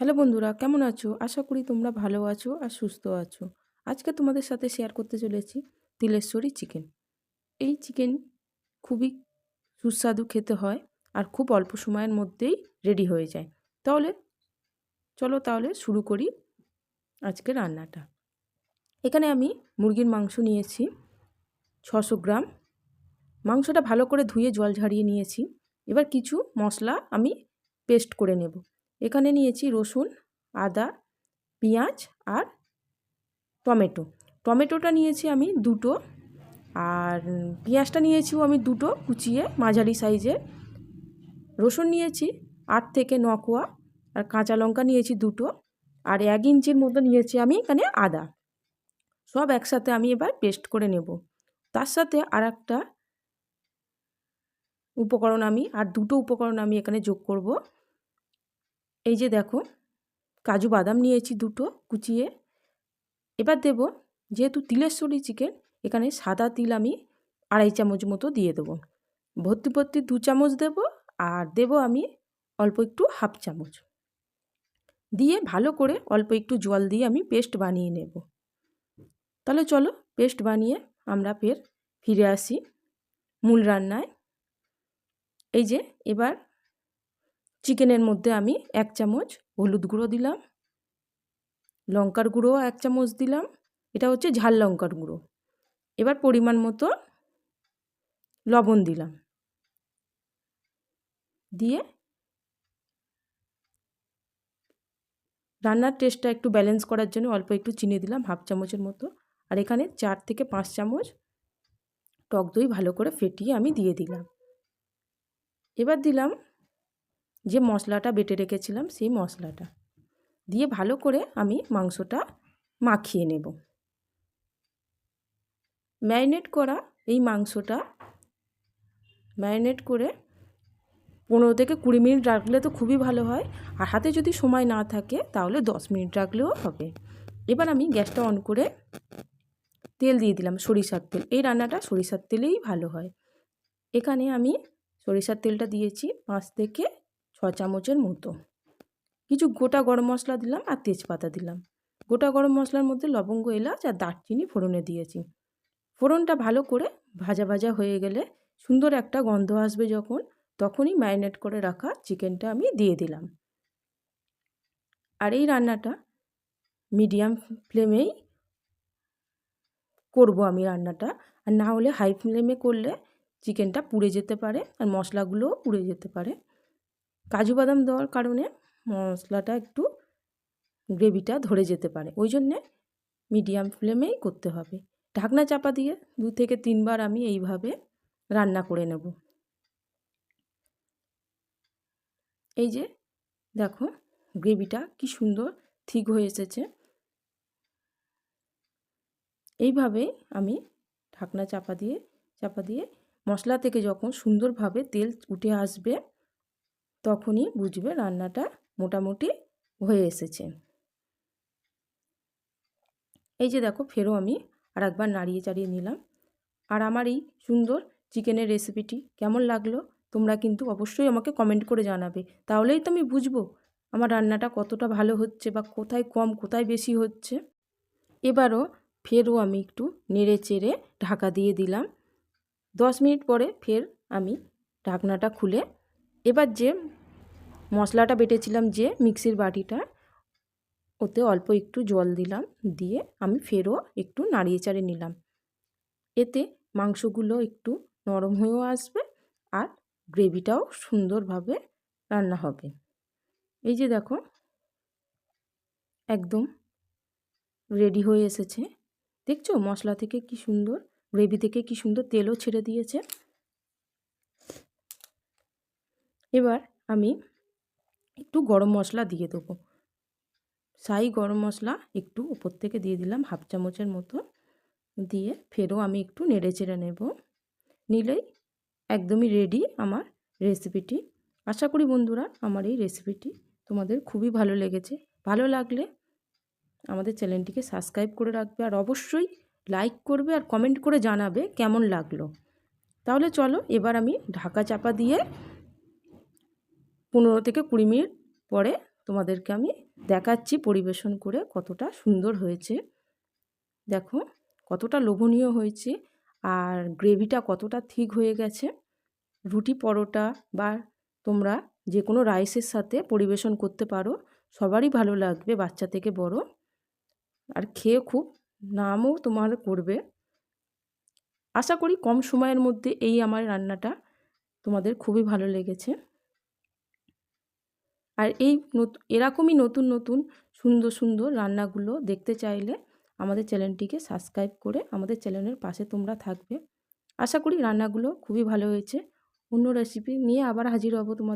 Hello বন্ধুরা, কেমন আছো? আশা করি তোমরা ভালো আছো আর সুস্থ আছো। আজকে তোমাদের সাথে শেয়ার করতে চলেছি তিলেশ্বরী চিকেন এই চিকেন খুবই সুস্বাদু খেতে হয় আর খুব অল্প সময়ের মধ্যেই রেডি হয়ে যায়। তাহলে চলো তাহলে শুরু করি আজকে রান্নাটা। এখানে আমি মুরগির মাংস নিয়েছি ছশো গ্রাম। মাংসটা ভালো করে ধুয়ে জল ঝাড়িয়ে নিয়েছি। এবার কিছু মশলা আমি পেস্ট করে নেব। এখানে নিয়েছি রসুন, আদা, পেঁয়াজ আর টমেটো। টমেটোটা নিয়েছি আমি দুটো আর পেঁয়াজটা নিয়েছিও আমি দুটো কুচিয়ে মাঝারি সাইজের। রসুন নিয়েছি আট থেকে ন কোয়া আর কাঁচা লঙ্কা নিয়েছি দুটো আর এক ইঞ্চির মতো নিয়েছি আমি এখানে আদা। সব একসাথে আমি এবার পেস্ট করে নেব। তার সাথে আর একটা উপকরণ আমি আর দুটো উপকরণ আমি এখানে যোগ করব। এই যে দেখো, কাজু বাদাম নিয়েছি দুটো কুচিয়ে। এবার দেব, যেহেতু তিলেশ্বরী চিকেন, এখানে সাদা তিল আমি আড়াই চামচ মতো দিয়ে দেবো। ভর্তি ভর্তি দু চামচ দেব আর দেব আমি অল্প একটু হাফ চামচ। দিয়ে ভালো করে অল্প একটু জল দিয়ে আমি পেস্ট বানিয়ে নেব। তাহলে চলো পেস্ট বানিয়ে আমরা ফের ফিরে আসি মূল রান্নায়। এই যে এবার চিকেনের মধ্যে আমি এক চামচ হলুদ গুঁড়ো দিলাম। লঙ্কার গুঁড়ো এক চামচ দিলাম। এটা হচ্ছে ঝাল লঙ্কার গুঁড়ো। এবার পরিমাণ মতো লবণ দিলাম। দিয়ে রান্নার টেস্টটা একটু ব্যালেন্স করার জন্য অল্প একটু চিনি দিলাম, হাফ চামচের মতো। আর এখানে চার থেকে পাঁচ চামচ টক দই ভালো করে ফেটিয়ে আমি দিয়ে দিলাম। এবার দিলাম যে মশলাটা বেটে রেখেছিলাম, সেই মশলাটা। দিয়ে ভালো করে আমি মাংসটা মাখিয়ে নেব। ম্যারিনেট করা এই মাংসটা, ম্যারিনেট করে পনেরো থেকে কুড়ি মিনিট রাখলে তো খুবই ভালো হয়। আর হাতে যদি সময় না থাকে, তাহলে দশ মিনিট রাখলেও হবে। এবার আমি গ্যাসটা অন করে তেল দিয়ে দিলাম, সরিষার তেল। এই রান্নাটা সরিষার তেলেই ভালো হয়। এখানে আমি সরিষার তেলটা দিয়েছি পাঁচ থেকে চামচের মতো। কিছু গোটা গরম মশলা দিলাম আর তেজপাতা দিলাম। গোটা গরম মশলার মধ্যে লবঙ্গ, এলাচ আর দারচিনি ফোড়নে দিয়েছি। ফোড়নটা ভালো করে ভাজা ভাজা হয়ে গেলে সুন্দর একটা গন্ধ আসবে যখন, তখনই ম্যারিনেট করে রাখা চিকেনটা আমি দিয়ে দিলাম। আর এই রান্নাটা মিডিয়াম ফ্লেমেই করব আমি রান্নাটা। আর না হলে হাই ফ্লেমে করলে চিকেনটা পুড়ে যেতে পারে আর মশলাগুলোও পুড়ে যেতে পারে। কাজু বাদাম দেওয়ার কারণে মশলাটা একটু গ্রেভিটা ধরে যেতে পারে। ওই জন্যে মিডিয়াম ফ্লেমেই করতে হবে। ঢাকনা চাপা দিয়ে দু থেকে তিনবার আমি এইভাবে রান্না করে নেব। এই যে দেখো গ্রেভিটা কি সুন্দর ঠিক হয়ে এসেছে। এইভাবে আমি ঢাকনা চাপা দিয়ে চাপা দিয়ে মশলা থেকে যখন সুন্দরভাবে তেল উঠে আসবে তখনই বুঝবে রান্নাটা মোটামুটি হয়ে এসেছে। এই যে দেখো ফেরও আমি আর একবার নাড়িয়ে চাড়িয়ে নিলাম। আর আমার এই সুন্দর চিকেনের রেসিপিটি কেমন লাগল তোমরা কিন্তু অবশ্যই আমাকে কমেন্ট করে জানাবে। তাহলেই তো আমি বুঝব আমার রান্নাটা কতটা ভালো হচ্ছে বা কোথায় কম, কোথায় বেশি হচ্ছে। এবারও ফেরও আমি একটু নেড়ে চেড়ে ঢাকা দিয়ে দিলাম। দশ মিনিট পরে ফের আমি ঢাকনাটা খুলে এবার যে মশলাটা বেটেছিলাম যে মিক্সির বাটিটা, ওতে অল্প একটু জল দিলাম, দিয়ে আমি ফেরও একটু নাড়িয়ে চাড়িয়ে নিলাম। এতে মাংসগুলো একটু নরম হয়েও আসবে আর গ্রেভিটাও সুন্দরভাবে রান্না হবে। এই যে দেখো, একদম রেডি হয়ে এসেছে। দেখছ মশলা থেকে কি সুন্দর, গ্রেভি থেকে কি সুন্দর তেলও ছেড়ে দিয়েছে। এবার আমি একটু গরম মশলা দিয়ে দেবো। সাই গরম মশলা একটু উপর থেকে দিয়ে দিলাম হাফ চামচের মতো। দিয়ে ফেরও আমি একটু নেড়ে চেড়ে নেব। নিলেই একদমই রেডি আমার রেসিপিটি আশা করি বন্ধুরা আমার এই রেসিপিটি তোমাদের খুবই ভালো লেগেছে। ভালো লাগলে আমাদের চ্যানেলটিকে সাবস্ক্রাইব করে রাখবে আর অবশ্যই লাইক করবে আর কমেন্ট করে জানাবে কেমন লাগল। তাহলে চলো এবার আমি ঢাকা চাপা দিয়ে পনেরো থেকে কুড়ি মিনিট পরে তোমাদেরকে আমি দেখাচ্ছি, পরিবেশন করে কতটা সুন্দর হয়েছে। দেখো, কতটা লোভনীয় হয়েছে আর গ্রেভিটা কতটা থিক হয়ে গেছে। রুটি পরোটা বা তোমরা যে কোনো রাইসের সাথে পরিবেশন করতে পারো, সবারই ভালো লাগবে, বাচ্চা থেকে বড়। আর খেয়ে খুব নামও তোমার করবে। আশা করি কম সময়ের মধ্যে এই আমার রান্নাটা তোমাদের খুবই ভালো লেগেছে। আর এই এরকমই নতুন নতুন সুন্দর সুন্দর রান্নাগুলো দেখতে চাইলে আমাদের চ্যানেলটিকে সাবস্ক্রাইব করে আমাদের চ্যানেলের পাশে তোমরা থাকবে। আশা করি রান্নাগুলো খুবই ভালো হয়েছে। অন্য রেসিপি নিয়ে আবার হাজির হব তোমাদের